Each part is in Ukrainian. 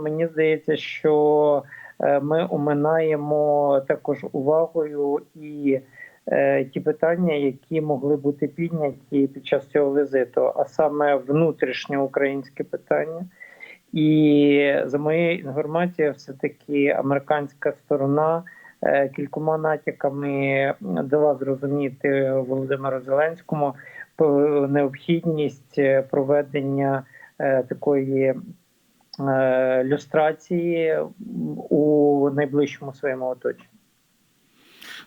Мені здається, що е, ми оминаємо також увагою і е, ті питання, які могли бути підняті під час цього візиту, а саме внутрішньоукраїнське питання. І за моєю інформацією, все таки американська сторона е, кількома натяками дала зрозуміти Володимиру Зеленському необхідність проведення такої люстрації у найближчому своєму оточенні.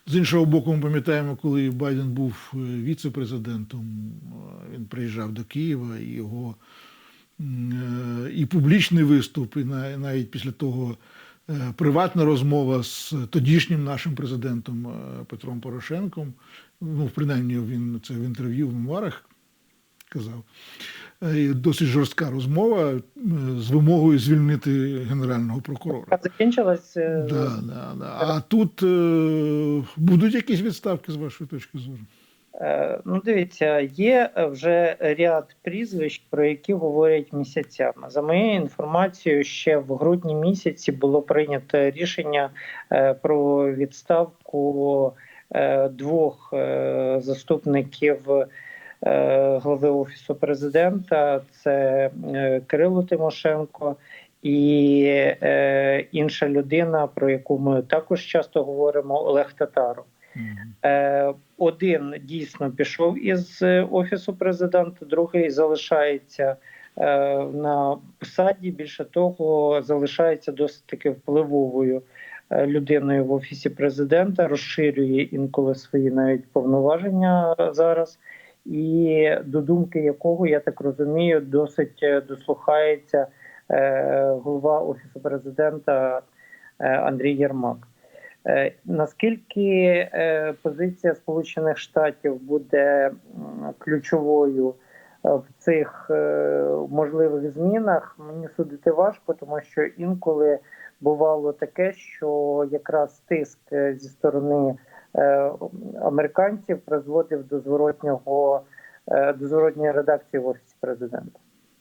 З іншого боку, ми пам'ятаємо, коли Байден був е, віце-президентом, е, він приїжджав до Києва і його е, і публічний виступ, і навіть після того е, приватна розмова з тодішнім нашим президентом е, Петром Порошенком. Ну, принаймні, він це в інтерв'ю в мемуарах казав. Е, Досить жорстка розмова е, з вимогою звільнити генерального прокурора. Закінчилась е, Да, да, да. А тут будуть якісь відставки з вашої точки зору? Ну, дивіться, є вже ряд прізвищ, про які говорять місяцями. За моєю інформацією, ще в грудні місяці було прийнято рішення про відставку двох заступників глави офісу президента: це е, Кирило Тимошенко. І е, інша людина, про яку ми також часто говоримо, Олег Татаров. Е, Один дійсно пішов із е, офісу президента, другий залишається е, на посаді. Більше того, залишається досить таки впливовою е, людиною в офісі президента, розширює інколи свої навіть повноваження зараз. І до думки якого я так розумію, досить е, дослухається е, голова офісу президента е, Андрій Єрмак. Наскільки позиція Сполучених Штатів буде ключовою в цих можливих змінах, мені судити важко, тому що інколи бувало таке, що якраз тиск зі сторони американців призводив до зворотнього е, до зворотньої редакції в офісі президента.